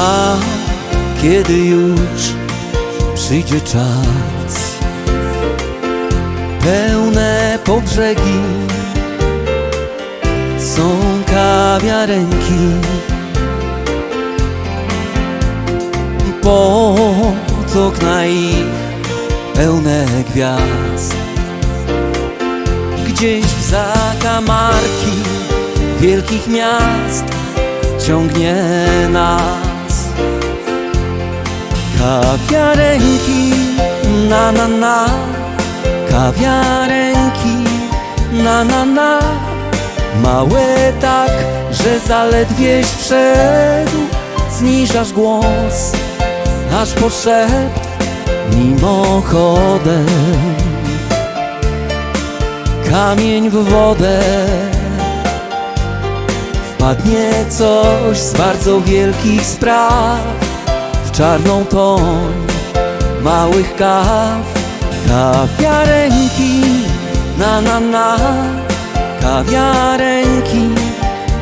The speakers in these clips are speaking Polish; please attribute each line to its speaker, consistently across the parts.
Speaker 1: A kiedy już przyjdzie czas. Pełne po brzegi Są kawiarenki. Pod okna ich pełne gwiazd. Gdzieś w zakamarki wielkich miast ciągnie nas Kawiarenki, na na na. Kawiarenki, na na na. Małe tak, że zaledwieś wszedł Zniżasz głos, aż po mimochodem. Kamień w wodę. Wpadnie coś z bardzo wielkich spraw Czarną toń małych kaw Kawiarenki, na na na Kawiarenki,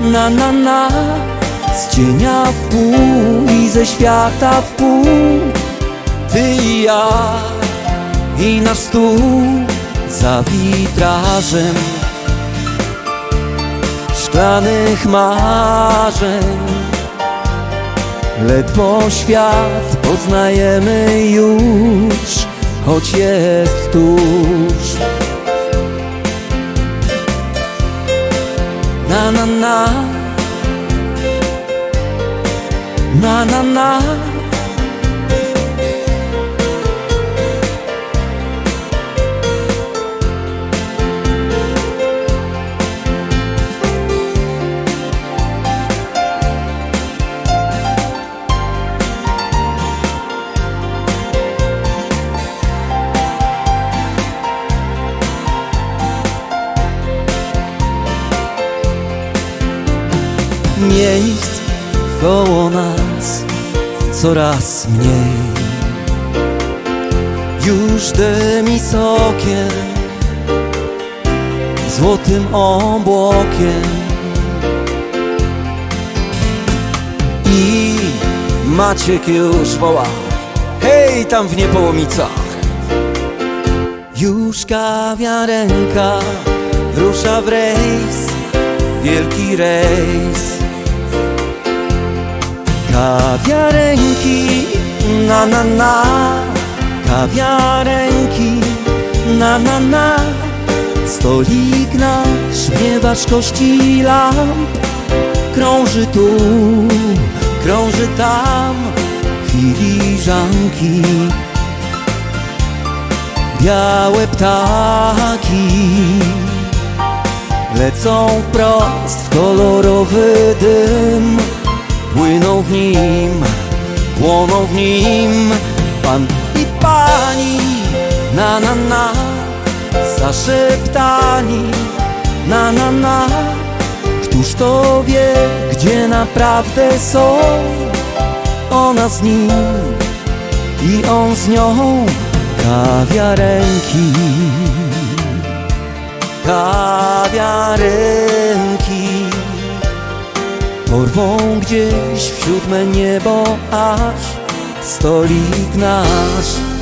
Speaker 1: na na na Z cienia w pół i ze świata w pół. Ty i ja i nasz stół za witrażem szklanych marzeń Ledwo świat poznajemy już, choć jest tuż. Na na na. Na na na Miejsc koło nas coraz mniej. Już dymi sokiem Złotym obłokiem. I Maciek już woła Hej, tam w Niepołomicach. Już kawiarenka rusza w rejs Wielki rejs Kawiarenki, na na na. Kawiarenki, na na na. Stolik nasz w ważkości lamp Krąży tu, krąży tam Filiżanki. Białe ptaki Lecą wprost w kolorowy dym Płyną w nim, płoną w nim. Pan i pani, na na na Zaszeptani, na na na. Któż to wie, gdzie naprawdę są? Ona z nim i on z nią Kawiarenki Kawiarenki Porwą gdzieś w siódme niebo aż stolik nasz